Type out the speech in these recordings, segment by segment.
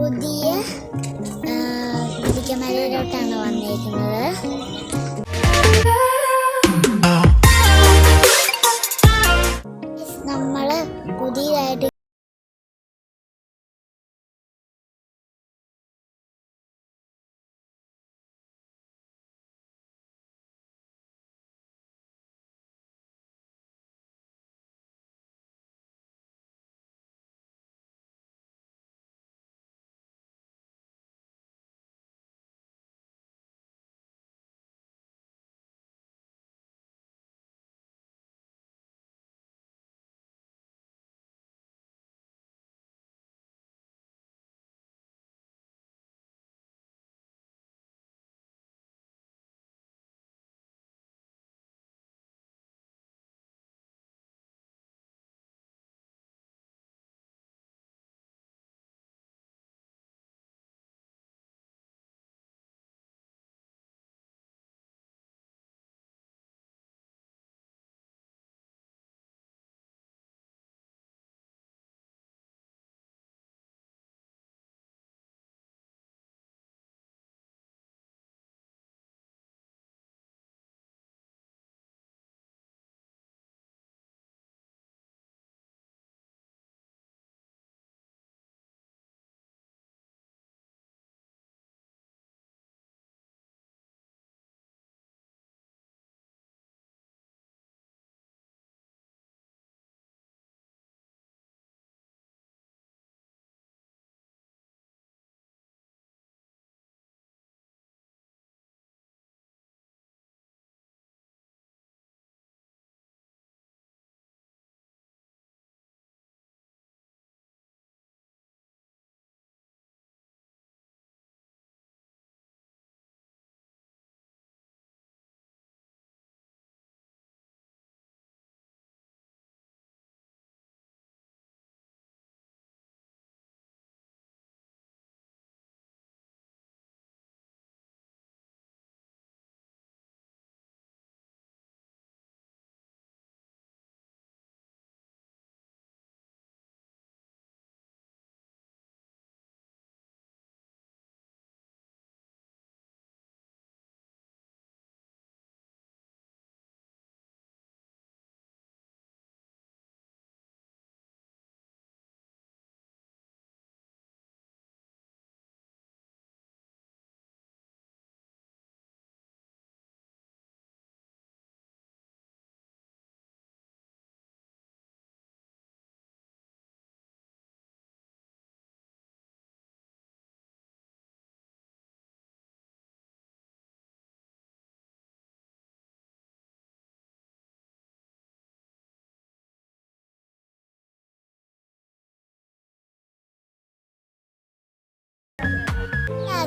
പുതിയ കുതിക്കമലയിലോട്ടാണ് വന്നേക്കുന്നത്.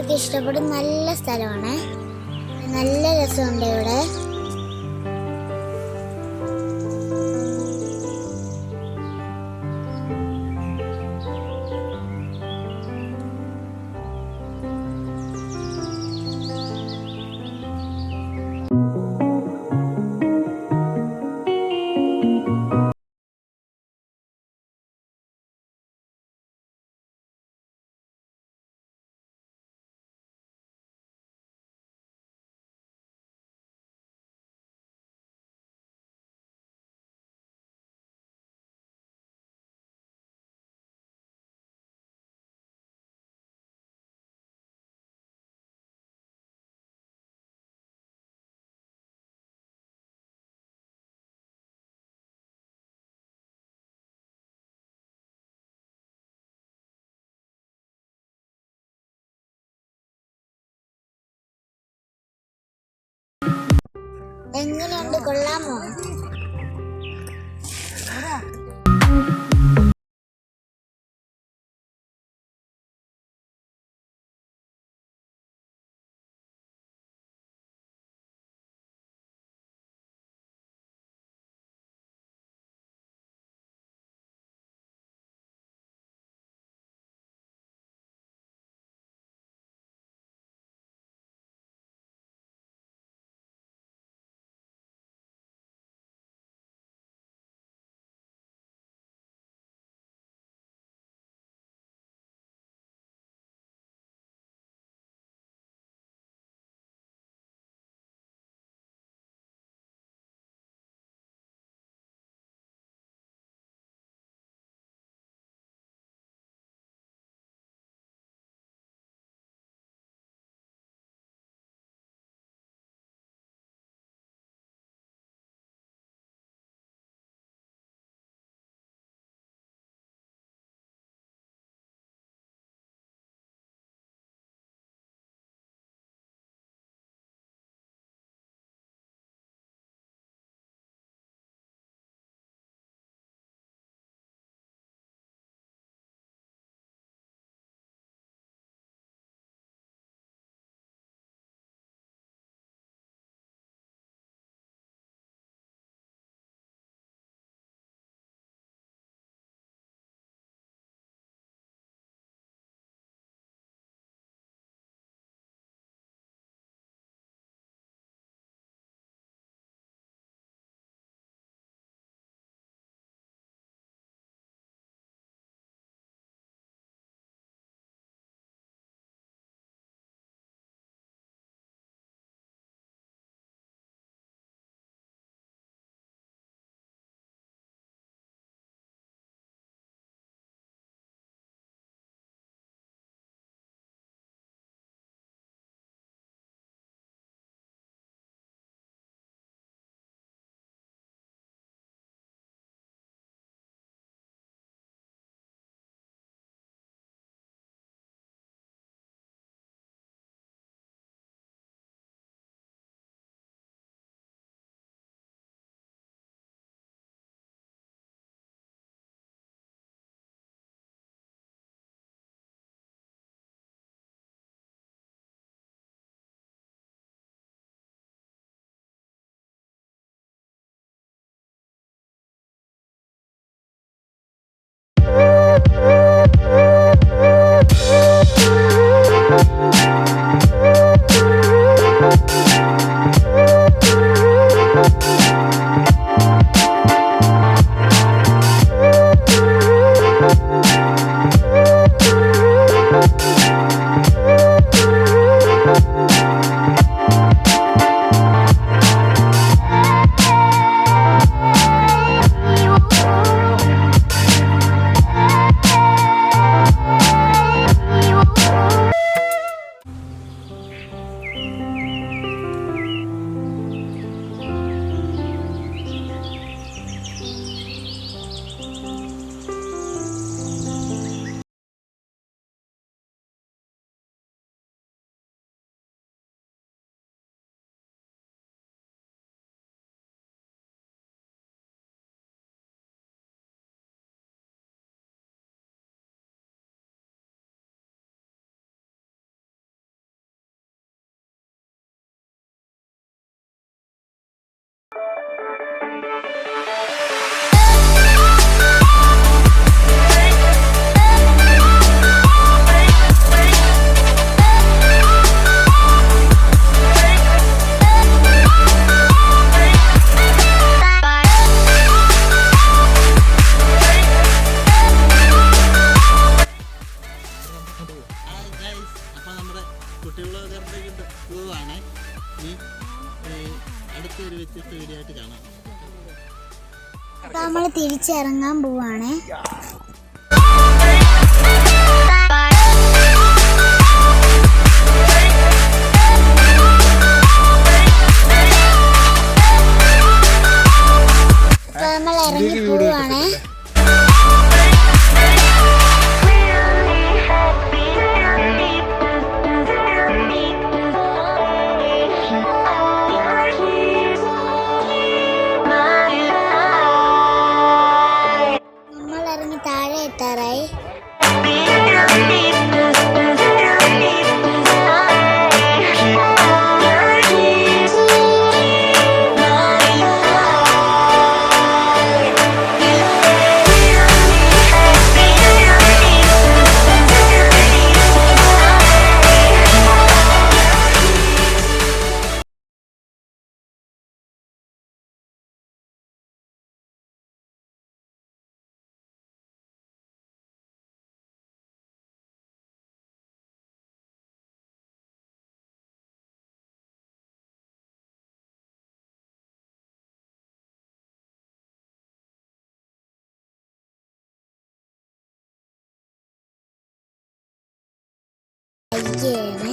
എല്ലാവർക്കും ഇഷ്ടപ്പെടും. നല്ല സ്ഥലമാണ്. നല്ല രസമുണ്ട് ഇവിടെ. എങ്ങനെയുണ്ട്? കൊള്ളാമോ? വീഡിയോ ആയിട്ട് കാണാം. അപ്പൊ നമ്മൾ തിരിച്ചിറങ്ങാൻ പോവാണേ. നമ്മൾ ഇറങ്ങി പോവാണ്. Yeah.